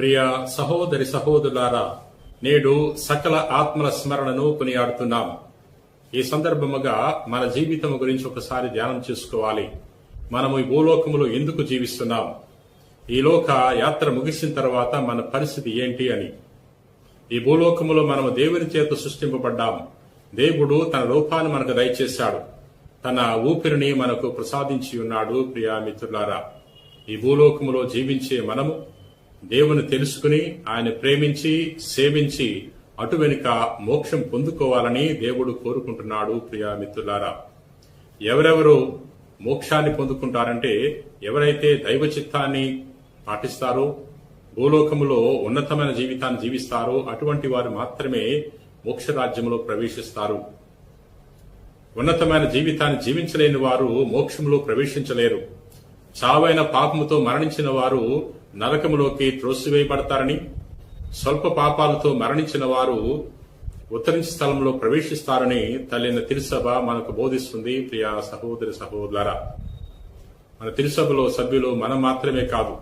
ప్రియ సహోదరి సహోదరులారా నేడు సకల ఆత్మల స్మరణను కొనియాడుతున్నాం. ఈ సందర్భముగా మన జీవితం గురించి ఒకసారి ధ్యానం చేసుకోవాలి. మనము ఈ భూలోకములో ఎందుకు జీవిస్తున్నాం? ఈ లోక యాత్ర ముగిసిన తర్వాత మన పరిస్థితి ఏంటి అని. ఈ భూలోకములో మనము దేవుని చేత సృష్టింపబడ్డాం. దేవుడు తన రూపాన్ని మనకు దయచేశాడు. తన ఊపిరిని మనకు ప్రసాదించి ఉన్నాడు ప్రియా మిత్రులారా. ఈ భూలోకములో జీవించే మనము దేవుని తెలుసుకుని ఆయన ప్రేమించి సేవించి అటు వెనుక మోక్షం పొందుకోవాలని దేవుడు కోరుకుంటున్నాడు ప్రియా మిత్రులారా. ఎవరెవరు మోక్షాన్ని పొందుకుంటారంటే ఎవరైతే దైవ చిత్తాన్ని పాటిస్తారో భూలోకములో ఉన్నతమైన జీవితాన్ని జీవిస్తారో అటువంటి వారు మాత్రమే మోక్ష రాజ్యంలో ప్రవేశిస్తారు. ఉన్నతమైన జీవితాన్ని జీవించలేని వారు మోక్షంలో ప్రవేశించలేరు. చావైన పాపముతో మరణించిన వారు నరకములోకి త్రోసివేయబడతారని స్వల్ప పాపాలతో మరణించిన వారు ఉత్తరించి స్థలంలో ప్రవేశిస్తారని తల్లిన తిరుసభ మనకు బోధిస్తుంది. ప్రియ సహోదరి సహోదర మన తిరుసభలో సభ్యులు మనం మాత్రమే కాదు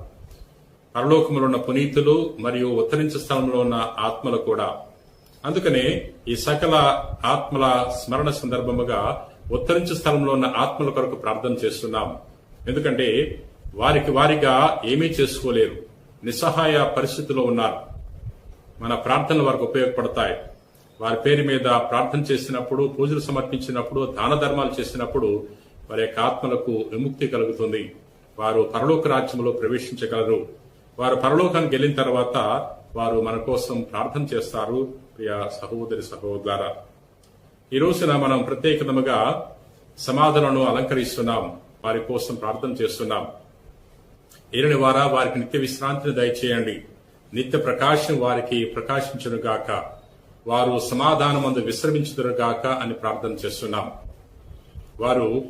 పరలోకములో ఉన్న పునీతులు మరియు ఉత్తరించే స్థలంలో ఉన్న ఆత్మలు కూడా. అందుకనే ఈ సకల ఆత్మల స్మరణ సందర్భముగా ఉత్తరించే స్థలంలో ఉన్న ఆత్మల కొరకు ప్రార్థన చేస్తున్నాం. ఎందుకంటే వారికి వారిగా ఏమీ చేసుకోలేరు. నిస్సహాయ పరిస్థితిలో ఉన్నారు. మన ప్రార్థనలు వారికి ఉపయోగపడతాయి. వారి పేరు మీద ప్రార్థన చేసినప్పుడు పూజలు సమర్పించినప్పుడు దాన ధర్మాలు చేసినప్పుడు వారి యొక్క ఆత్మలకు విముక్తి కలుగుతుంది. వారు పరలోక రాజ్యంలో ప్రవేశించగలరు. వారు పరలోకానికి వెళ్ళిన తర్వాత వారు మన కోసం ప్రార్థన చేస్తారు. ప్రియ సహోదరి సహోదర ఈ రోజున మనం ప్రత్యేకతముగా సమాధులను అలంకరిస్తున్నాం. వారి కోసం ప్రార్థన చేస్తున్నాం. ఏలిన వారా వారికి నిత్య విశ్రాంతిని దయచేయండి. నిత్య ప్రకాశం వారికి ప్రకాశించునుగాక వారు సమాధానం అందు విశ్రమించుదురుగాక అని ప్రార్థన చేస్తున్నాం. వారు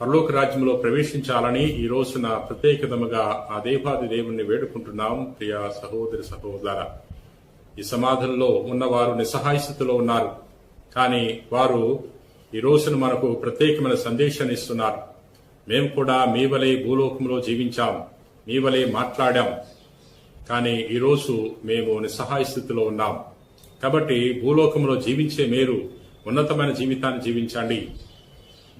పరలోక రాజ్యంలో ప్రవేశించాలని ఈ రోజున ప్రత్యేకతముగా ఆ దేవాది దేవుణ్ణి వేడుకుంటున్నాం. ప్రియ సహోదరి సహోదర ఈ సమాధుల్లో ఉన్నవారు నిస్సహాయ స్థితిలో ఉన్నారు. కానీ వారు ఈ రోజున మనకు ప్రత్యేకమైన సందేశాన్ని ఇస్తున్నారు. మేము కూడా మీ వలె భూలోకంలో జీవించాం. మీ వలె మాట్లాడాం. కానీ ఈరోజు మేము నిస్సహాయ స్థితిలో ఉన్నాం. కాబట్టి భూలోకంలో జీవించే మీరు ఉన్నతమైన జీవితాన్ని జీవించండి.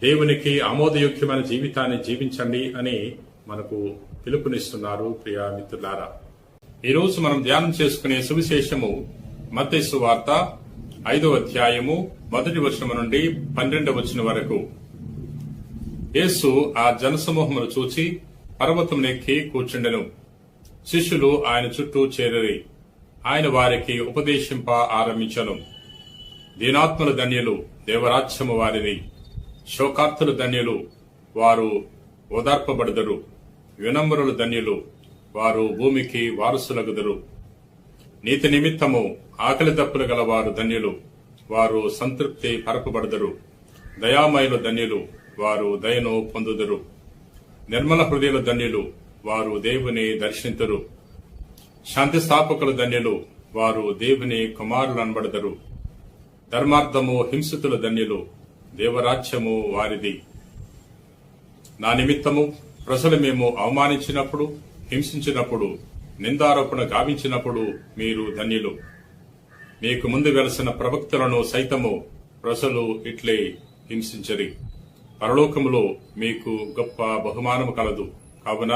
దేవునికి ఆమోదయోగ్యమైన జీవితాన్ని జీవించండి అని మనకు పిలుపునిస్తున్నారు ప్రియా మిత్రులారా. ఈ రోజు మనం ధ్యానం చేసుకునే సువిశేషము మత్స్సు వార్త ఐదో అధ్యాయము మొదటి వచనం నుండి పన్నెండవ వచనం వరకు. యేసు ఆ జనసమూహమును చూచి పర్వతం నెక్కి కూర్చుండెను. శిష్యులు ఆయన చుట్టూ చేరరి. ఆయన వారికి ఉపదేశింప ఆరంభించను. దీనాత్మల ధన్యులు దేవరాజ్యము వారిని. శోకార్తులు ధన్యులు వారు ఓదార్పబడదరు. వినమ్రులు ధన్యులు వారు భూమికి వారసులగుదరు. నీతి నిమిత్తము ఆకలి తప్పులు గలవారు ధన్యులు వారు సంతృప్తి పరపబడదరు. దయామయులు ధన్యులు వారు దయను పొందుదరు. నిర్మల హృదయుల ధన్యులు వారు దేవుని దర్శించరు శాంతి స్థాపకుల ధన్యులు వారు దేవుని కుమారులు అనబడదరు ధర్మార్థము హింసతుల ధన్యులు దేవరాజ్యము వారిది. నా నిమిత్తము ప్రజలు మేము అవమానించినప్పుడు హింసించినప్పుడు నిందారోపణ గావించినప్పుడు మీరు ధన్యులు. మీకు ముందు వెలసిన ప్రవక్తలను సైతము ప్రజలు ఇట్లే హింసించరి. పరలోకములో మీకు గొప్ప బహుమానము కలదు. కావున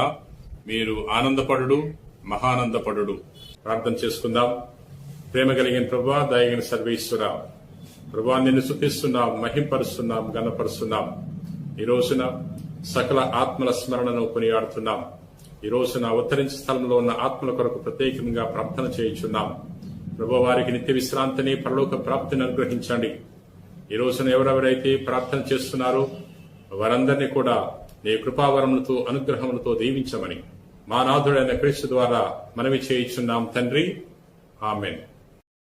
మీరు ఆనందపడు మహానందపడు ప్రార్థన చేసుకుందాం. ప్రేమ కలిగిన ప్రభా దయగిన సర్వేశ్వర ప్రభా నిన్ను సుఖిస్తున్నాం మహింపరుస్తున్నాం గణపరుస్తున్నాం ఈ రోజున సకల ఆత్మల స్మరణను కొనియాడుతున్నాం. ఈ రోజున ఉత్తరించే స్థలంలో ఉన్న ఆత్మల కొరకు ప్రత్యేకంగా ప్రార్థన చేయించున్నాం. ప్రభు వారికి నిత్య విశ్రాంతిని పరలోక ప్రాప్తిని అనుగ్రహించండి. ఈ రోజున ఎవరెవరైతే ప్రార్థన చేస్తున్నారో వారందరినీ కూడా నీ కృపావరములతో అనుగ్రహములతో దీవించమని మా నాథుడైన క్రీస్తు ద్వారా మనవి చేయించున్నాం తండ్రి. ఆమెన్.